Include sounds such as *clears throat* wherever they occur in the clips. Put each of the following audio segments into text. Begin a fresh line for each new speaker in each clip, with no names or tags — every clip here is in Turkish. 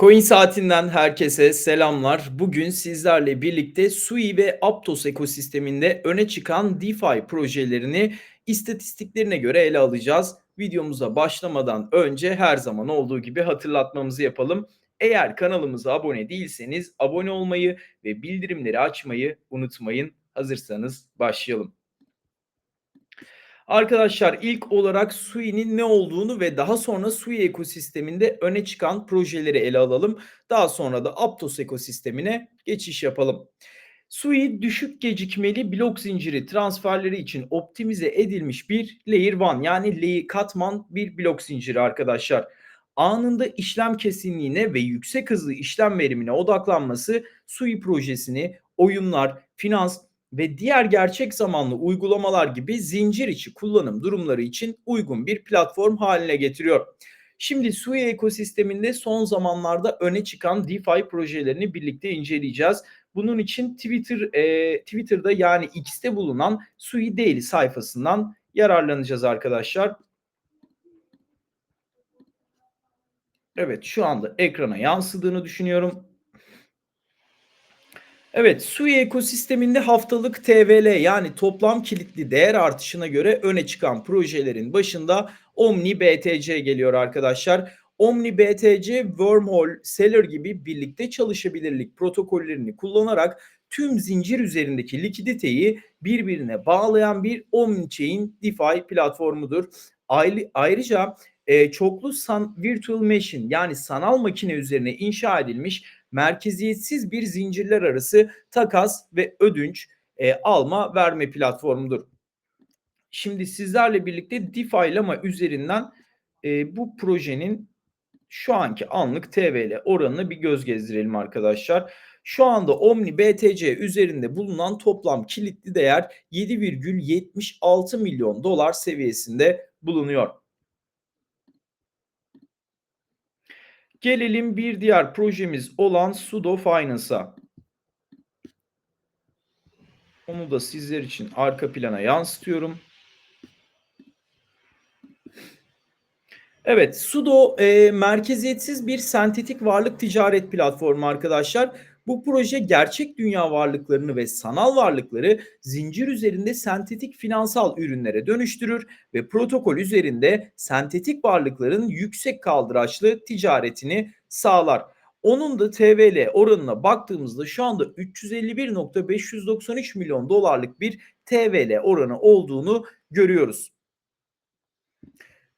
Coin Saati'nden herkese selamlar. Bugün sizlerle birlikte Sui ve Aptos ekosisteminde öne çıkan DeFi projelerini istatistiklerine göre ele alacağız. Videomuza başlamadan önce her zaman olduğu gibi hatırlatmamızı yapalım. Eğer kanalımıza abone değilseniz abone olmayı ve bildirimleri açmayı unutmayın. Hazırsanız başlayalım. Arkadaşlar ilk olarak Sui'nin ne olduğunu ve daha sonra Sui ekosisteminde öne çıkan projeleri ele alalım. Daha sonra da Aptos ekosistemine geçiş yapalım. Sui düşük gecikmeli blok zinciri transferleri için optimize edilmiş bir layer 1 yani layer katman bir blok zinciri arkadaşlar. Anında işlem kesinliğine ve yüksek hızlı işlem verimine odaklanması Sui projesini oyunlar, finans ve diğer gerçek zamanlı uygulamalar gibi zincir içi kullanım durumları için uygun bir platform haline getiriyor. Şimdi Sui ekosisteminde son zamanlarda öne çıkan DeFi projelerini birlikte inceleyeceğiz. Bunun için Twitter e, Twitter'da yani X'te bulunan Sui Daily sayfasından yararlanacağız arkadaşlar. Evet şu anda ekrana yansıdığını düşünüyorum. Evet, Sui ekosisteminde haftalık TVL yani toplam kilitli değer artışına göre öne çıkan projelerin başında Omni BTC geliyor arkadaşlar. Omni BTC, Wormhole, Seller gibi birlikte çalışabilirlik protokollerini kullanarak tüm zincir üzerindeki likiditeyi birbirine bağlayan bir Omnichain DeFi platformudur. Ayrıca e, çoklu san, virtual machine yani sanal makine üzerine inşa edilmiş merkeziyetsiz bir zincirler arası takas ve ödünç e, alma verme platformudur. Şimdi sizlerle birlikte DeFi üzerinden e, bu projenin şu anki anlık TVL oranına bir göz gezdirelim arkadaşlar. Şu anda Omni BTC üzerinde bulunan toplam kilitli değer 7,76 milyon dolar seviyesinde bulunuyor. Gelelim bir diğer projemiz olan Sudo Finance'a. Onu da sizler için arka plana yansıtıyorum. Evet, Sudo e, merkeziyetsiz bir sentetik varlık ticaret platformu arkadaşlar. Bu proje gerçek dünya varlıklarını ve sanal varlıkları zincir üzerinde sentetik finansal ürünlere dönüştürür ve protokol üzerinde sentetik varlıkların yüksek kaldıraçlı ticaretini sağlar. Onun da TVL oranına baktığımızda şu anda 351.593 milyon dolarlık bir TVL oranı olduğunu görüyoruz.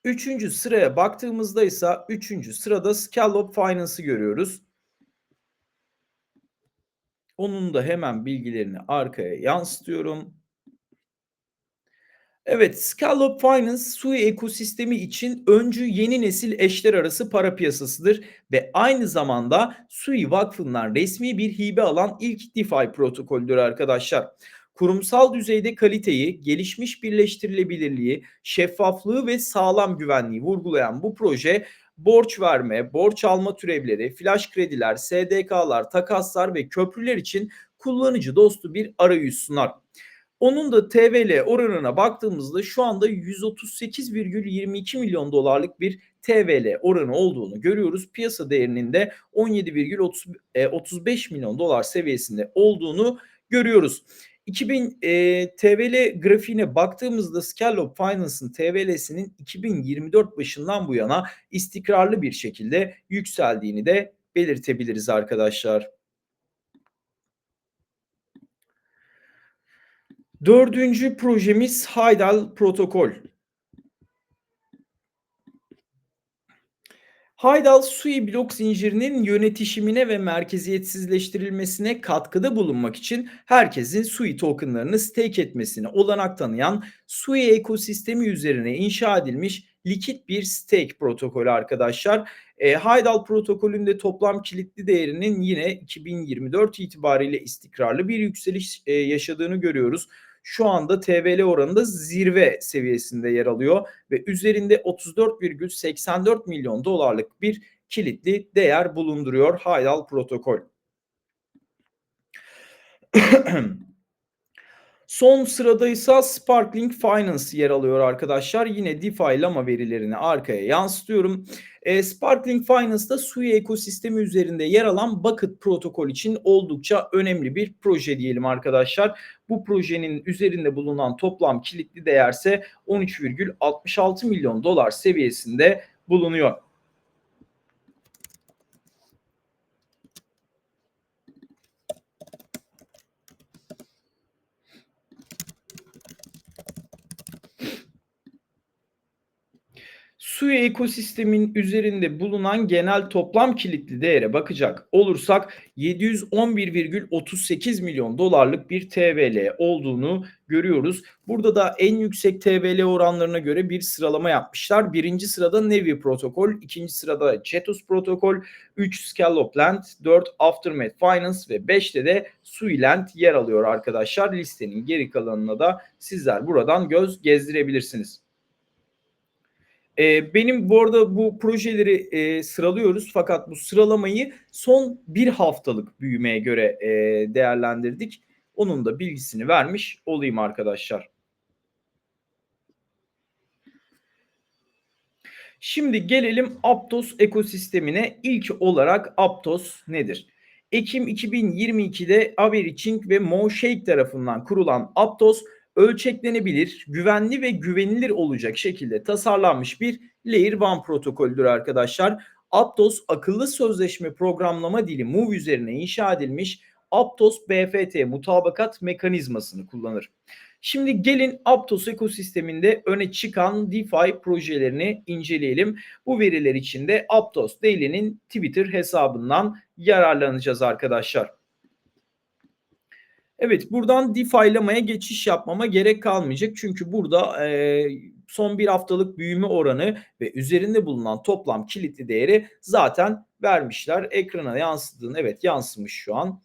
Üçüncü sıraya baktığımızda ise üçüncü sırada Scallop Finance'ı görüyoruz. Onun da hemen bilgilerini arkaya yansıtıyorum. Evet, Scallop Finance Sui ekosistemi için öncü yeni nesil eşler arası para piyasasıdır ve aynı zamanda Sui Vakfı'ndan resmi bir hibe alan ilk DeFi protokoldür arkadaşlar. Kurumsal düzeyde kaliteyi, gelişmiş birleştirilebilirliği, şeffaflığı ve sağlam güvenliği vurgulayan bu proje borç verme, borç alma türevleri, flash krediler, SDK'lar, takaslar ve köprüler için kullanıcı dostu bir arayüz sunar. Onun da TVL oranına baktığımızda şu anda 138,22 milyon dolarlık bir TVL oranı olduğunu görüyoruz. Piyasa değerinin de 17,35 milyon dolar seviyesinde olduğunu görüyoruz. 2000 e, TVL grafiğine baktığımızda Scallop Finance'ın TVL'sinin 2024 başından bu yana istikrarlı bir şekilde yükseldiğini de belirtebiliriz arkadaşlar. Dördüncü projemiz Haydal Protokol. Haydal Sui blok zincirinin yönetişimine ve merkeziyetsizleştirilmesine katkıda bulunmak için herkesin Sui tokenlarını stake etmesine olanak tanıyan Sui ekosistemi üzerine inşa edilmiş likit bir stake protokolü arkadaşlar. E, Haydal protokolünde toplam kilitli değerinin yine 2024 itibariyle istikrarlı bir yükseliş e, yaşadığını görüyoruz şu anda TVL oranında zirve seviyesinde yer alıyor ve üzerinde 34,84 milyon dolarlık bir kilitli değer bulunduruyor Haydal protokol. *clears throat* *clears throat* Son sırada ise Sparkling Finance yer alıyor arkadaşlar. Yine DeFi Lama verilerini arkaya yansıtıyorum. E, Sparkling Finance'da Sui ekosistemi üzerinde yer alan Bucket protokol için oldukça önemli bir proje diyelim arkadaşlar. Bu projenin üzerinde bulunan toplam kilitli değerse 13,66 milyon dolar seviyesinde bulunuyor. Sui ekosistemin üzerinde bulunan genel toplam kilitli değere bakacak olursak 711,38 milyon dolarlık bir TVL olduğunu görüyoruz. Burada da en yüksek TVL oranlarına göre bir sıralama yapmışlar. Birinci sırada Nevi protokol, ikinci sırada Cetus protokol, 3 Scallop Land, 4 Aftermath Finance ve 5'te de Suiland yer alıyor arkadaşlar. Listenin geri kalanına da sizler buradan göz gezdirebilirsiniz. Eee, benim bu arada bu projeleri, eee, sıralıyoruz fakat bu sıralamayı son bir haftalık büyümeye göre, eee, değerlendirdik. Onun da bilgisini vermiş olayım arkadaşlar. Şimdi gelelim Aptos ekosistemine. İlk olarak Aptos nedir? Ekim 2022'de Averiching ve Moshake tarafından kurulan Aptos ölçeklenebilir, güvenli ve güvenilir olacak şekilde tasarlanmış bir Layer 1 protokoldür arkadaşlar. Aptos akıllı sözleşme programlama dili Move üzerine inşa edilmiş Aptos BFT mutabakat mekanizmasını kullanır. Şimdi gelin Aptos ekosisteminde öne çıkan DeFi projelerini inceleyelim. Bu veriler için de Aptos Daily'nin Twitter hesabından yararlanacağız arkadaşlar. Evet buradan DeFi'lamaya geçiş yapmama gerek kalmayacak. Çünkü burada e, son bir haftalık büyüme oranı ve üzerinde bulunan toplam kilitli değeri zaten vermişler. Ekrana yansıdığını evet yansımış şu an.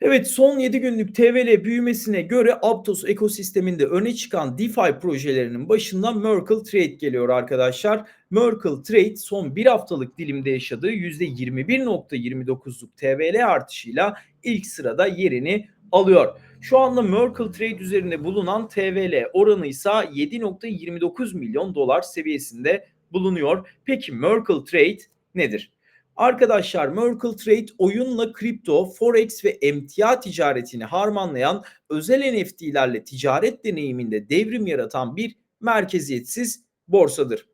Evet son 7 günlük TVL büyümesine göre Aptos ekosisteminde öne çıkan DeFi projelerinin başında Merkle Trade geliyor arkadaşlar. Merkle Trade son bir haftalık dilimde yaşadığı %21.29'luk TVL artışıyla ilk sırada yerini alıyor. Şu anda Merkle Trade üzerinde bulunan TVL oranı ise 7.29 milyon dolar seviyesinde bulunuyor. Peki Merkle Trade nedir? Arkadaşlar Merkle Trade oyunla kripto, forex ve emtia ticaretini harmanlayan özel NFT'lerle ticaret deneyiminde devrim yaratan bir merkeziyetsiz borsadır.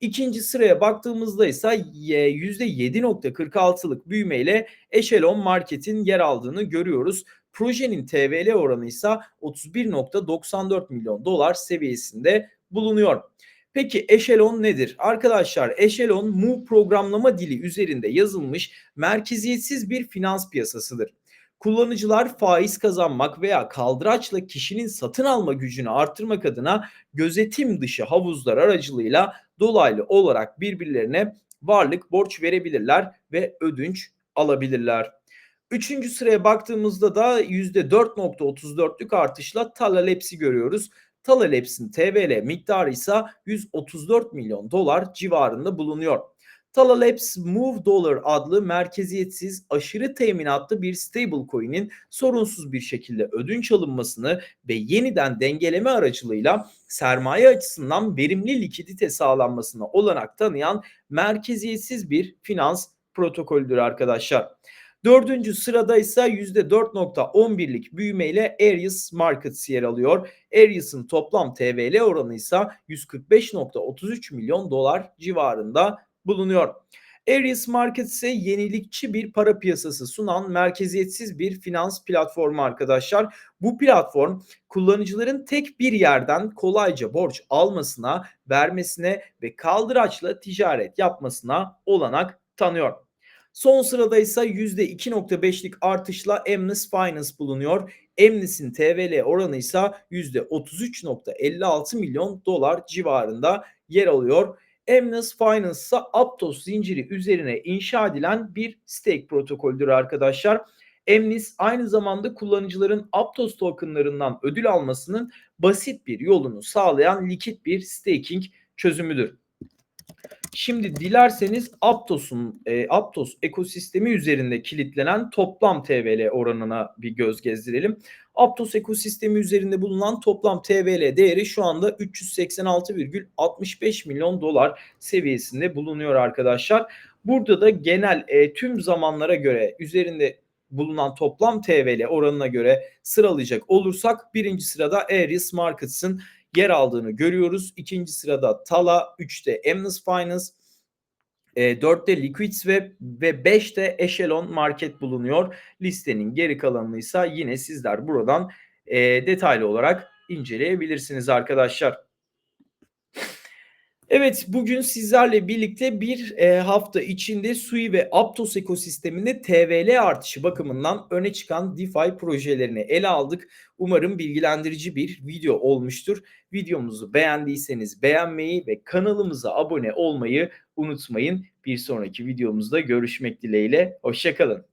İkinci sıraya baktığımızda ise %7.46'lık büyümeyle Echelon Market'in yer aldığını görüyoruz. Projenin TVL oranı ise 31.94 milyon dolar seviyesinde bulunuyor. Peki Echelon nedir? Arkadaşlar Echelon Mu programlama dili üzerinde yazılmış merkeziyetsiz bir finans piyasasıdır. Kullanıcılar faiz kazanmak veya kaldıraçla kişinin satın alma gücünü artırmak adına gözetim dışı havuzlar aracılığıyla dolaylı olarak birbirlerine varlık borç verebilirler ve ödünç alabilirler. Üçüncü sıraya baktığımızda da %4.34'lük artışla Talalaps'i görüyoruz. Talalaps'in TVL miktarı ise 134 milyon dolar civarında bulunuyor. Talalabs Move Dollar adlı merkeziyetsiz aşırı teminatlı bir stablecoin'in sorunsuz bir şekilde ödünç alınmasını ve yeniden dengeleme aracılığıyla sermaye açısından verimli likidite sağlanmasına olanak tanıyan merkeziyetsiz bir finans protokolüdür arkadaşlar. Dördüncü sırada ise %4.11'lik büyümeyle Aries Markets yer alıyor. Aries'ın toplam TVL oranı ise 145.33 milyon dolar civarında bulunuyor. Aries Market ise yenilikçi bir para piyasası sunan merkeziyetsiz bir finans platformu arkadaşlar. Bu platform kullanıcıların tek bir yerden kolayca borç almasına, vermesine ve kaldıraçla ticaret yapmasına olanak tanıyor. Son sırada ise %2.5'lik artışla Emnis Finance bulunuyor. Emnis'in TVL oranı ise %33.56 milyon dolar civarında yer alıyor. Emnis Finance ise Aptos zinciri üzerine inşa edilen bir stake protokoldür arkadaşlar. Emnis aynı zamanda kullanıcıların Aptos tokenlarından ödül almasının basit bir yolunu sağlayan likit bir staking çözümüdür. Şimdi dilerseniz Aptos'un e, Aptos ekosistemi üzerinde kilitlenen toplam TVL oranına bir göz gezdirelim. Aptos ekosistemi üzerinde bulunan toplam TVL değeri şu anda 386,65 milyon dolar seviyesinde bulunuyor arkadaşlar. Burada da genel e, tüm zamanlara göre üzerinde bulunan toplam TVL oranına göre sıralayacak olursak birinci sırada Ares Markets'ın yer aldığını görüyoruz. İkinci sırada Tala, 3'te Amnes Finance, e, 4'te Liquidswap ve 5'te Echelon Market bulunuyor. Listenin geri kalanını ise yine sizler buradan e, detaylı olarak inceleyebilirsiniz arkadaşlar. Evet bugün sizlerle birlikte bir e, hafta içinde Sui ve Aptos ekosisteminde TVL artışı bakımından öne çıkan DeFi projelerini ele aldık. Umarım bilgilendirici bir video olmuştur. Videomuzu beğendiyseniz beğenmeyi ve kanalımıza abone olmayı unutmayın. Bir sonraki videomuzda görüşmek dileğiyle. Hoşçakalın.